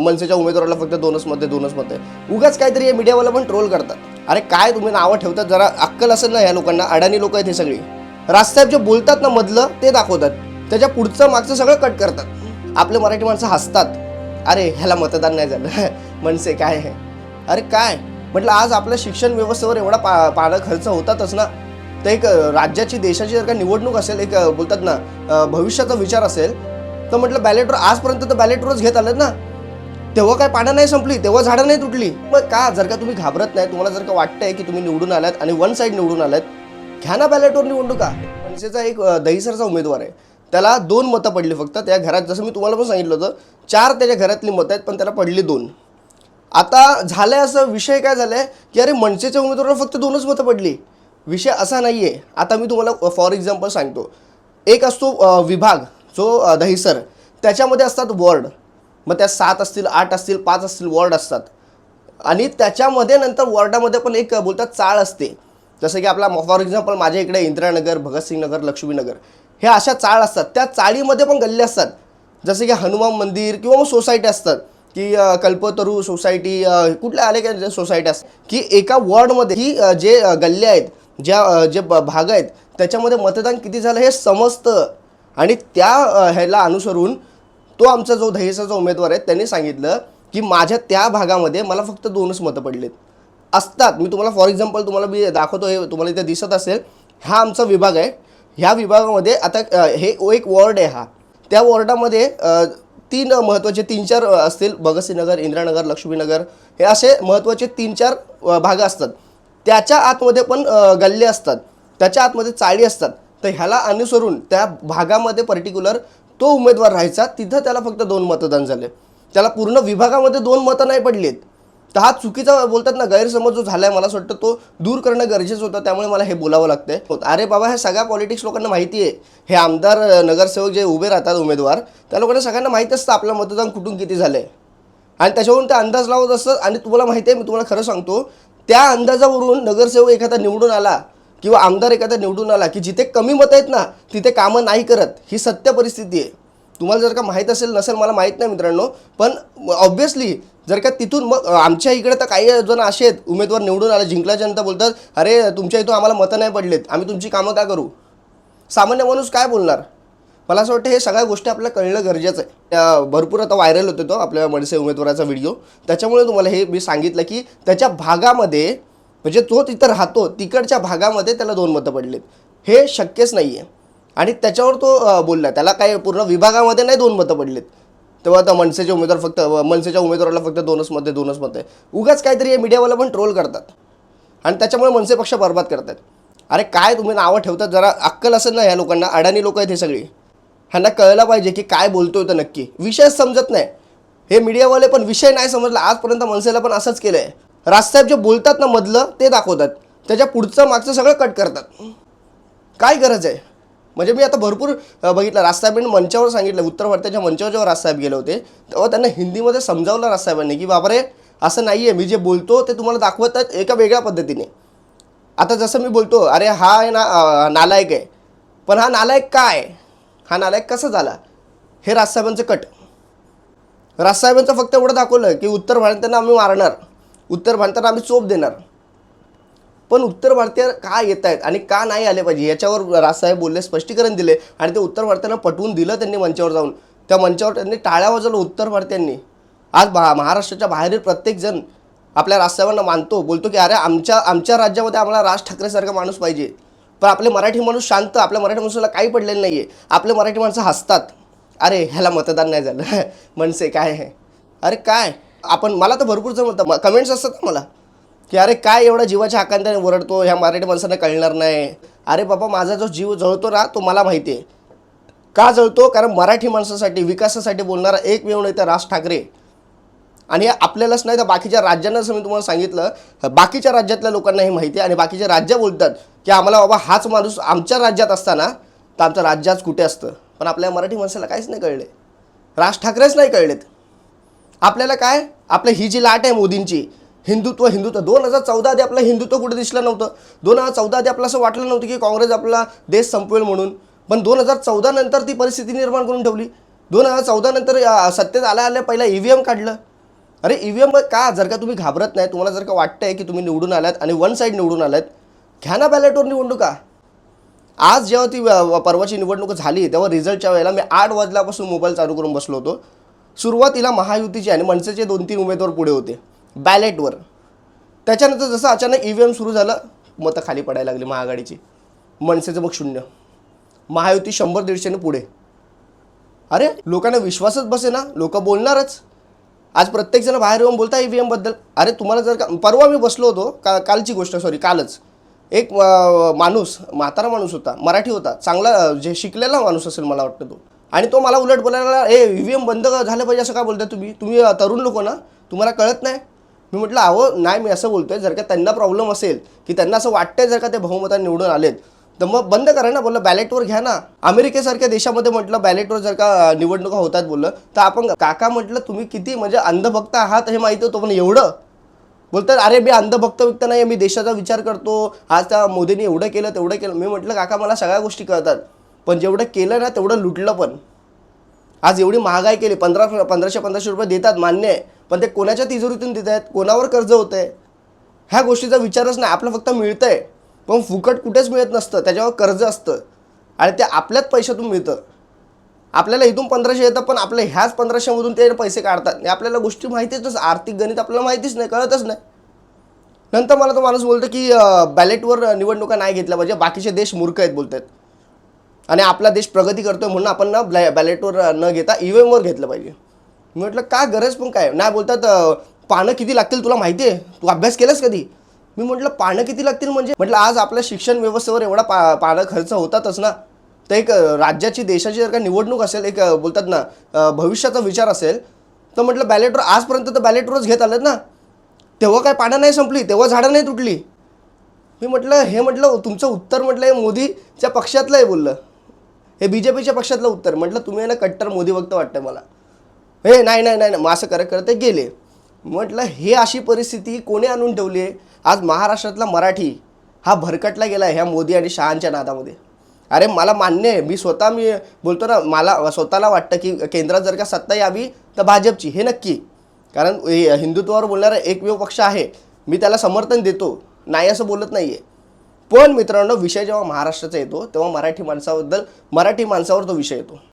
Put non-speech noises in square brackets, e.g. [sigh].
मनसेच्या उमेदवाराला फक्त दोनच मते दोनच मते उगाच काहीतरी या मीडियावाला पण ट्रोल करतात. अरे काय तुम्ही नावं ठेवतात? जरा अक्कल असेल ना ह्या लोकांना. अडाणी लोक आहेत हे सगळी. राजसाहेब जे बोलतात ना मधलं ते दाखवतात. त्याच्या पुढचं मागचं सगळं कट करतात. आपले मराठी माणसं हसतात. अरे ह्याला मतदान नाही झालं. [laughs] मनसे काय आहे? अरे काय? म्हटलं आज आपल्या शिक्षण व्यवस्थेवर एवढा पा पाणं खर्च होतातच ना. तर एक राज्याची देशाची जर का निवडणूक असेल एक बोलतात ना भविष्याचा विचार असेल तर म्हटलं बॅलेटवर आजपर्यंत तर बॅलेटवरच घेत आलेत ना. तेव्हा काय पानं नाही संपली तेव्हा झाडं नाही तुटली. मग का जर का तुम्ही घाबरत नाही तुम्हाला जर का वाटतंय की तुम्ही निवडून आलात आणि वन साईड निवडून आलात घ्या ना बॅलेटवर निवडणुका. मनसेचा एक दहीसरचा उमेदवार आहे. त्याला दोन मतं पडली फक्त त्या घरात जसं मी तुम्हाला पण सांगितलं होतं चार त्याच्या घरातली मतं आहेत पण त्याला पडली दोन. आता झालंय असं विषय काय झालाय की अरे मनसेच्या उमेदवाराला फक्त दोनच मतं पडली. विषय असा नाही आहे आता मी तुम्हाला फॉर एक्झाम्पल सांगतो. एक असतो विभाग जो दहिसर. त्याच्यामध्ये असतात वॉर्ड मग त्या सात असतील आठ असतील पाच असतील वॉर्ड असतात. आणि त्याच्यामध्ये नंतर वॉर्डामध्ये पण एक बोलतात चाळ असते. जसं की आपला फॉर एक्झाम्पल माझ्या इकडे इंदिरानगर भगतसिंग नगर लक्ष्मीनगर हे अशा चाळ असतात. त्या चाळीमध्ये पण गल्ले असतात. जसं की हनुमान मंदिर किंवा मग सोसायटी असतात. की कल्पतरू सोसायटी कुठल्या आले काय सोसायटी असतात. की एका वॉर्डमध्ये ही जे गल्ले आहेत ज्या जे भाग आहेत त्याच्यामध्ये मतदान किती झालं हे समजतं. आणि त्या ह्याला अनुसरून तो आमचा जो दहेसाचा उमेदवार आहे त्यांनी सांगितलं की माझ्या त्या भागामध्ये मला फक्त दोनच मतं पडलेत. असतात. मी तुम्हाला फॉर एक्झाम्पल तुम्हाला मी दाखवतो हे तुम्हाला इथे दिसत असेल हा आमचा विभाग आहे. ह्या विभागामध्ये आता हे एक वॉर्ड आहे हा. त्या वॉर्डामध्ये तीन महत्त्वाचे तीन चार असतील भगतसिंहनगर इंदिरानगर लक्ष्मीनगर हे असे महत्त्वाचे तीन चार भाग असतात. त्याच्या आतमध्ये पण गल्ले असतात. त्याच्या आतमध्ये चाळी असतात. तर ह्याला अनुसरून त्या भागामध्ये पर्टिक्युलर तो उमेदवार राहायचा तिथं त्याला फक्त दोन मतदान झाले. त्याला पूर्ण विभागामध्ये दोन मतं नाही पडलीत. तर हा चुकीचा बोलतात ना गैरसमज जो झाला आहे मला असं वाटतं तो दूर करणं गरजेचं होतं त्यामुळे मला हे बोलावं लागतंय. अरे बाबा ह्या सगळ्या पॉलिटिक्स लोकांना माहिती आहे. हे आमदार नगरसेवक जे उभे राहतात उमेदवार त्या लोकांना सगळ्यांना माहीत असतं आपलं मतदान कुठून किती झालं आहे आणि त्याच्यावरून ते अंदाज लावत असतात. आणि तुम्हाला माहिती आहे मी तुम्हाला खरं सांगतो त्या अंदाजावरून नगरसेवक एखादा निवडून आला किंवा आमदार एखादा निवडून आला की जिथे कमी मतं आहेत ना तिथे कामं नाही करत ही सत्य परिस्थिती आहे. तुम्हाला जर का माहीत असेल नसेल मला माहीत नाही मित्रांनो पण ऑब्व्हियसली जर का तिथून मग आमच्या इकडे तर काही जण असे आहेत उमेदवार निवडून आले जिंकल्याच्या नंतर बोलतात अरे तुमच्या इथून आम्हाला मतं नाही पडलेत आम्ही तुमची कामं का करू? सामान्य माणूस काय बोलणार? मला असं वाटतं हे सगळ्या गोष्टी आपल्याला कळणं गरजेचं आहे. भरपूर आता व्हायरल होतो तो आपल्या मनसे उमेदवाराचा व्हिडिओ त्याच्यामुळे तुम्हाला हे मी सांगितलं की त्याच्या भागामध्ये म्हणजे तो तिथं राहतो तिकडच्या भागामध्ये त्याला दोन मतं पडलेत. हे शक्यच नाही आहे आणि त्याच्यावर तो बोलला त्याला काय पूर्ण विभागामध्ये नाही दोन मतं पडलेत. तेव्हा आता मनसेचे उमेदवार फक्त मनसेच्या उमेदवाराला फक्त दोनच मते दोनच मते उगाच काहीतरी हे मीडियावाला पण ट्रोल करतात. आणि त्याच्यामुळे मनसे पक्ष बरबाद करतात. अरे काय तुम्ही नावं ठेवतात जरा अक्कल असेल ना ह्या लोकांना अडाणी लोक आहेत हे सगळी. ह्यांना कळलं पाहिजे की काय बोलतोय तर नक्की. विषयच समजत नाही. हे मीडियावाले पण विषय नाही समजला आजपर्यंत मनसेला पण असंच केलं आहे राजसाहेब जे बोलतात ना मधलं ते दाखवतात. त्याच्या पुढचं मागचं सगळं कट करतात. काय गरज आहे? म्हणजे मी आता भरपूर बघितलं. राजसाहेबांनी मंचावर सांगितलं उत्तर भारताच्या मंचावर जेव्हा राजसाहेब गेले होते तेव्हा त्यांना हिंदीमध्ये समजावलं राजसाहेबांनी की बापरे असं नाही आहे मी जे बोलतो ते तुम्हाला दाखवत आहेत एका वेगळ्या पद्धतीने. आता जसं मी बोलतो अरे हा आहे ना नालायक आहे. पण हा नालायक काय? हा नालायक कसा झाला? हे राजसाहेबांचं कट राजसाहेबांचं फक्त एवढं दाखवलं की उत्तर भारतांना आम्ही मारणार. उत्तर भारताला आम्ही चोप देणार. पण उत्तर भारतीय का येत आहेत आणि का नाही आले पाहिजे याच्यावर राजसाहेब बोलले स्पष्टीकरण दिले आणि ते उत्तर भारतीयांना पटवून दिलं त्यांनी मंचावर जाऊन. त्या मंचावर त्यांनी टाळ्या वाजवलं उत्तर भारतीयांनी. आज भा महाराष्ट्राच्या बाहेरील प्रत्येकजण आपल्या राजसाहेबांना मानतो बोलतो की अरे आमच्या आमच्या राज्यामध्ये आम्हाला राज ठाकरेसारखा माणूस पाहिजे. पण आपले मराठी माणूस शांत आपल्या मराठी माणसाला काही पडलेलं नाही आहे आपले मराठी माणसं हसतात. अरे ह्याला मतदान नाही झालं. [laughs] मनसे काय आहे? अरे काय? आपण मला तर भरपूर जण कमेंट्स असतात ना मला. की अरे काय एवढा जीवाच्या आकांताने ओरडतो ह्या मराठी माणसांना कळणार नाही. अरे बाबा माझा जो जीव जळतो ना तो मला माहिती आहे. का जळतो? कारण मराठी माणसासाठी विकासासाठी बोलणारा एकमेव नाही तर राज ठाकरे. आणि आपल्यालाच नाही तर बाकीच्या राज्यांना मी तुम्हाला सांगितलं बाकीच्या राज्यातल्या लोकांना हे माहिती आहे आणि बाकीच्या राज्य बोलतात की आम्हाला बाबा हाच माणूस आमच्या राज्यात असताना तर आमचं राज्याच कुठे असतं? पण आपल्या मराठी माणसाला काहीच नाही कळले. राज ठाकरेच नाही कळलेत. आपल्याला काय? आपलं ही जी लाट आहे मोदींची हिंदुत्व हिंदुत्व. दोन हजार चौदा आधी आपलं हिंदुत्व कुठे दिसलं नव्हतं? दोन हजार चौदा आधी आपलं असं वाटलं नव्हतं की काँग्रेस आपला देश संपवेल म्हणून. पण दोन हजार चौदा नंतर ती परिस्थिती निर्माण करून ठेवली. दोन हजार चौदा नंतर सत्तेत आल्या आल्या पहिला ई व्ही एम काढलं. अरे ई व्ही एम का? जर का तुम्ही घाबरत नाही तुम्हाला जर का वाटतंय की तुम्ही निवडून आलात आणि वन साईड निवडून आलात घ्या ना बॅलेटवर निवडणुका. आज जेव्हा ती परवाची निवडणूक झाली तेव्हा रिझल्टच्या वेळेला मी आठ वाजल्यापासून मोबाईल चालू करून बसलो होतो. सुरुवातीला महायुतीचे आणि मनसेचे दोन तीन उमेदवार पुढे होते. बॅलेटवर त्याच्यानंतर जसं अचानक ई व्ही एम सुरू झालं मतं खाली पडायला लागली महाआघाडीची. मनसेचं मग शून्य. महायुती शंभर दीडशेने पुढे. अरे लोकांना विश्वासच बसे ना लोक बोलणारच. आज प्रत्येकजण बाहेर येऊन बोलता ई व्ही एमबद्दल अरे तुम्हाला जर का परवा मी बसलो होतो का कालची गोष्ट सॉरी कालच. एक माणूस म्हातारा माणूस होता मराठी होता चांगला जे शिकलेला माणूस असेल मला वाटतं तो. आणि तो मला उलट बोलायला ए ई व्ही एम बंद झालं पाहिजे असं का बोलताय तुम्ही? तुम्ही तरुण लोक ना तुम्हाला कळत नाही. मी म्हटलं अहो नाही मी असं बोलतोय जर का त्यांना प्रॉब्लेम असेल की त्यांना असं वाटतंय जर का ते बहुमतात निवडून आलेत तर मग बंद करा ना बोललं बॅलेटवर घ्या ना. अमेरिकेसारख्या देशामध्ये म्हटलं बॅलेटवर जर का निवडणुका होतात बोललं तर आपण काका म्हटलं तुम्ही किती म्हणजे अंधभक्त आहात हे माहिती होतं पण एवढं? बोलतात अरे मी अंधभक्त व्यक्त नाही मी देशाचा विचार करतो आज त्या मोदींनी एवढं केलं तेवढं केलं. मी म्हटलं काका मला सगळ्या गोष्टी कळतात. पण जेवढं केलं ना तेवढं लुटलं पण. आज एवढी महागाई केली पंधरा पंधराशे पंधराशे रुपये देतात मान्य आहे पण ते कोणाच्या तिजोरीतून देत आहेत कोणावर कर्ज होतं आहे ह्या गोष्टीचा विचारच नाही आपलं फक्त मिळतं आहे पण फुकट कुठेच मिळत नसतं त्याच्यावर कर्ज असतं. आणि ते आपल्याच पैशातून मिळतं. आपल्याला इथून पंधराशे येतं पण आपल्या ह्याच पंधराशेमधून ते पैसे काढतात. आपल्याला गोष्टी माहितीच नसतं आर्थिक गणित आपल्याला माहितीच नाही कळतच नाही. नंतर मला तो माणूस बोलतो की बॅलेटवर निवडणुका नाही घेतल्या पाहिजे बाकीचे देश मूर्ख आहेत बोलतात. आणि आपला देश प्रगती करतोय म्हणून आपण ना ब्लॅ बॅलेटवर न घेता ई वर घेतलं पाहिजे. मी म्हटलं का गरज पण काय? नाही बोलतात पानं किती लागतील तुला माहिती आहे तू अभ्यास केलास कधी? मी म्हटलं पानं किती लागतील म्हणजे? म्हटलं आज आपल्या शिक्षण व्यवस्थेवर एवढा पा पानं खर्च होतातच ना. तर एक राज्याची देशाची जर का निवडणूक असेल एक बोलतात ना भविष्याचा विचार असेल तर म्हटलं बॅलेटवर आजपर्यंत तर बॅलेटवरच घेत आलेत ना. तेव्हा काय पानं नाही संपली तेव्हा झाडं नाही तुटली. मी म्हटलं हे म्हटलं तुमचं उत्तर म्हटलं हे मोदीच्या पक्षातलं आहे बोललं. हे बी जे पीच्या पक्षातलं उत्तर. म्हटलं तुम्ही आहे ना कट्टर मोदी भक्त वाटतं मला. हे नाही नाही नाही नाही. मग असं करत करत ते गेले. म्हटलं हे अशी परिस्थिती कोणी आणून ठेवली आहे? आज महाराष्ट्रातला मराठी हा भरकटला गेला आहे ह्या मोदी आणि शहांच्या नादामध्ये. अरे मला मान्य आहे. मी स्वतः मी बोलतो ना मला स्वतःला वाटतं की केंद्रात जर का सत्ता यावी तर भाजपची. हे नक्की. कारण हिंदुत्वावर बोलणारा एकमेव पक्ष आहे. मी त्याला समर्थन देतो. नाही असं बोलत नाही आहे पण मित्रांनो विषय जेव्हा महाराष्ट्राचा येतो तेव्हा मराठी माणसाबद्दल मराठी माणसावर तो विषय येतो.